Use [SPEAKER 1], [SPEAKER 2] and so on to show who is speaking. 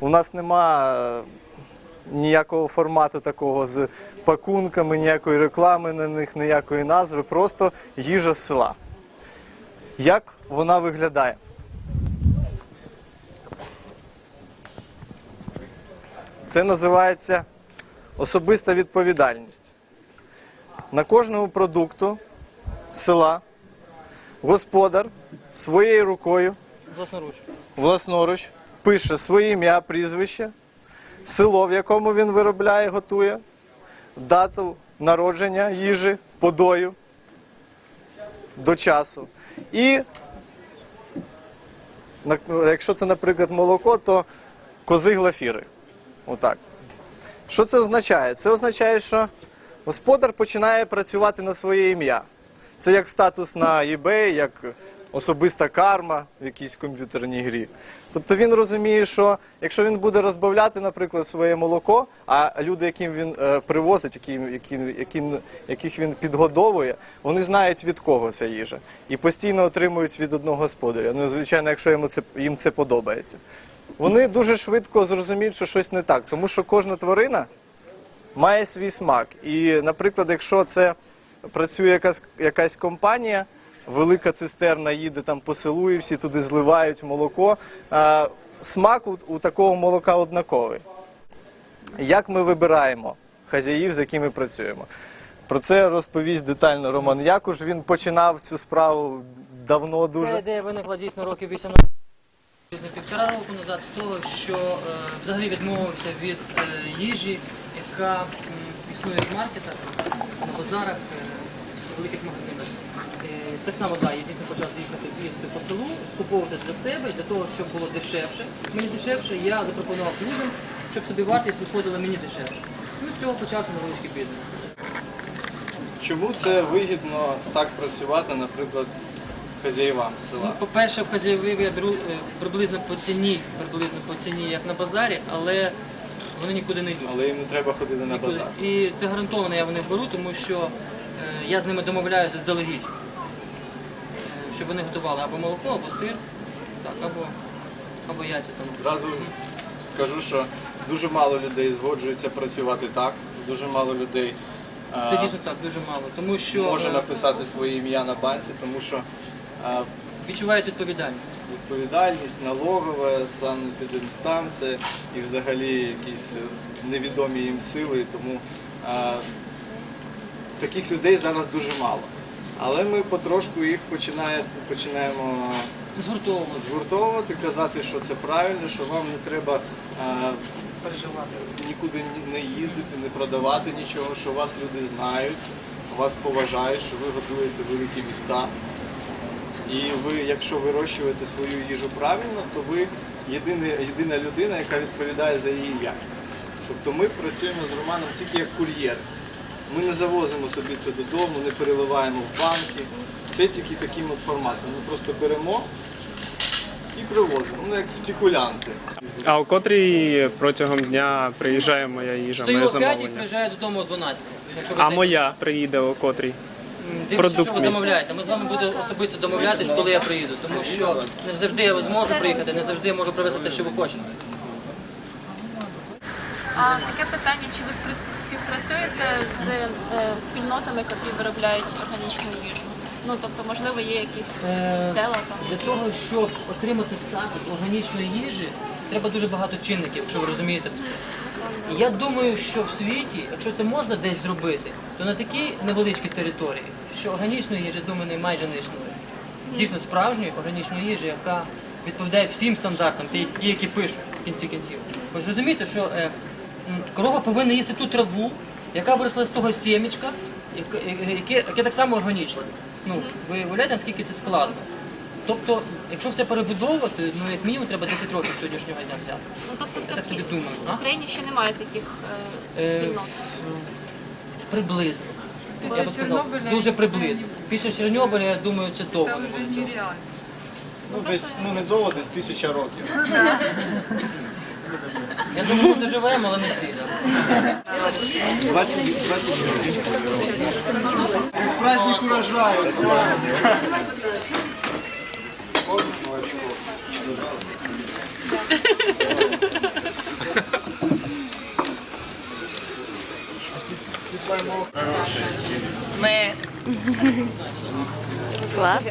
[SPEAKER 1] У нас нема е, ніякого формату такого з пакунками, ніякої реклами на них, ніякої назви, просто їжа з села. Як вона виглядає? Це називається особиста відповідальність. На кожному продукту села господар своєю рукою
[SPEAKER 2] Власноруч.
[SPEAKER 1] власноруч пише своє ім'я, прізвище, село, в якому він виробляє, готує, дату народження їжі, подою до часу. І якщо це, наприклад, молоко, то кози глафіри. Отак. Що це означає? Це означає, що господар починає працювати на своє ім'я. Це як статус на eBay, як особиста карма в якійсь комп'ютерній грі. Тобто він розуміє, що якщо він буде розбавляти, наприклад, своє молоко, а люди, яким він е, привозить, яким, яким, яким, яких він підгодовує, вони знають від кого ця їжа. І постійно отримують від одного господаря. Ну, звичайно, якщо йому це, їм це подобається. Вони дуже швидко зрозуміють, що щось не так, тому що кожна тварина має свій смак. І, наприклад, якщо це працює якась, якась компанія, велика цистерна їде там по селу і всі туди зливають молоко, смак у, у такого молока однаковий. Як ми вибираємо хазяїв, з якими працюємо? Про це розповість детально Роман Якуш. Він починав цю справу давно
[SPEAKER 2] Ця
[SPEAKER 1] дуже.
[SPEAKER 2] ідея виникла дійсно років 18 приблизно півтора року назад з того, що е, взагалі відмовився від е, їжі, яка м, існує в маркетах, на базарах, е, в великих магазинах. Е, так само да, я дійсно почав їхати їздити по селу, скуповувати для себе, для того, щоб було дешевше. Мені дешевше, я запропонував друзям, щоб собі вартість виходила мені дешевше. Ну, з цього почався невеличкий бізнес.
[SPEAKER 1] Чому це вигідно так працювати, наприклад, хазяївам
[SPEAKER 2] Ну,
[SPEAKER 1] села?
[SPEAKER 2] по-перше, в хазяїві я беру е, приблизно по ціні, приблизно по ціні, як на базарі, але вони нікуди не йдуть.
[SPEAKER 1] Але їм не треба ходити на
[SPEAKER 2] Нікуди.
[SPEAKER 1] базар.
[SPEAKER 2] І це гарантовано я в них беру, тому що е, я з ними домовляюся здалегідь, щоб вони готували або молоко, або сир, так, або, або яйця там.
[SPEAKER 1] Одразу скажу, що дуже мало людей згоджуються працювати так. Дуже мало людей а,
[SPEAKER 2] Це дійсно так, дуже мало. Тому що
[SPEAKER 1] може
[SPEAKER 2] е,
[SPEAKER 1] написати своє ім'я на банці, тому що а,
[SPEAKER 2] відчувають відповідальність.
[SPEAKER 1] відповідальність, налогова, санепідемстанція і взагалі якісь е, невідомі їм сили. Тому а, таких людей зараз дуже мало. Але ми потрошку їх починає, починаємо
[SPEAKER 2] Згуртовувати,
[SPEAKER 1] згуртовувати, казати, що це правильно, що вам не треба а,
[SPEAKER 2] переживати.
[SPEAKER 1] нікуди не їздити, не продавати нічого, що вас люди знають, вас поважають, що ви готуєте великі міста. І ви, якщо вирощуєте свою їжу правильно, то ви єдина, єдина людина, яка відповідає за її якість. Тобто ми працюємо з Романом тільки як кур'єр. Ми не завозимо собі це додому, не переливаємо в банки. Все тільки таким от форматом. Ми просто беремо і привозимо, ну як спекулянти.
[SPEAKER 3] А о котрій протягом дня приїжджає моя їжа,
[SPEAKER 2] Стою
[SPEAKER 3] моє
[SPEAKER 2] о 5 і
[SPEAKER 3] замовлення?
[SPEAKER 2] приїжджаю додому о 12. Якщо ви
[SPEAKER 3] А моя приїде о котрій?
[SPEAKER 2] Дивіться,
[SPEAKER 3] продукт
[SPEAKER 2] що ви
[SPEAKER 3] мій.
[SPEAKER 2] замовляєте. Ми з вами будемо особисто домовлятись, коли я приїду. Тому що не завжди я зможу приїхати, не завжди я можу привезти те, що ви хочете.
[SPEAKER 4] А таке питання, чи ви співпрацюєте з е, спільнотами, які виробляють органічну їжу? Ну тобто, можливо, є якісь
[SPEAKER 2] Е,
[SPEAKER 4] села там.
[SPEAKER 2] Для того, щоб отримати статус органічної їжі, треба дуже багато чинників, якщо ви розумієте. І я думаю, що в світі, якщо це можна десь зробити, то на такій невеличкій території, що органічної їжі, думаю, майже не існує. Дійсно справжньої органічної їжі, яка відповідає всім стандартам, ті, які пишуть в кінці кінців. Ви ж розумієте, що е, корова повинна їсти ту траву, яка виросла з того сімечка, яке, яке, яке так само органічне. Ну, ви уявляєте, наскільки це складно? Тобто, якщо все перебудовувати, ну як мінімум треба 10 років сьогоднішнього дня взяти.
[SPEAKER 4] Ну тобто, це
[SPEAKER 2] Я так
[SPEAKER 4] в
[SPEAKER 2] собі думаю,
[SPEAKER 4] в
[SPEAKER 2] а?
[SPEAKER 4] Україні ще немає таких е,
[SPEAKER 2] Е,
[SPEAKER 4] спільнот.
[SPEAKER 2] Приблизно. Я би сказав, дуже приблизно. Після Чорнобиля, я думаю, це довго не буде. цього.
[SPEAKER 1] Ну, десь ну не довго, десь тисяча років.
[SPEAKER 2] Ми доживаємо, але не всі.
[SPEAKER 1] Праздник урожаю.
[SPEAKER 2] Ми.
[SPEAKER 5] Клас.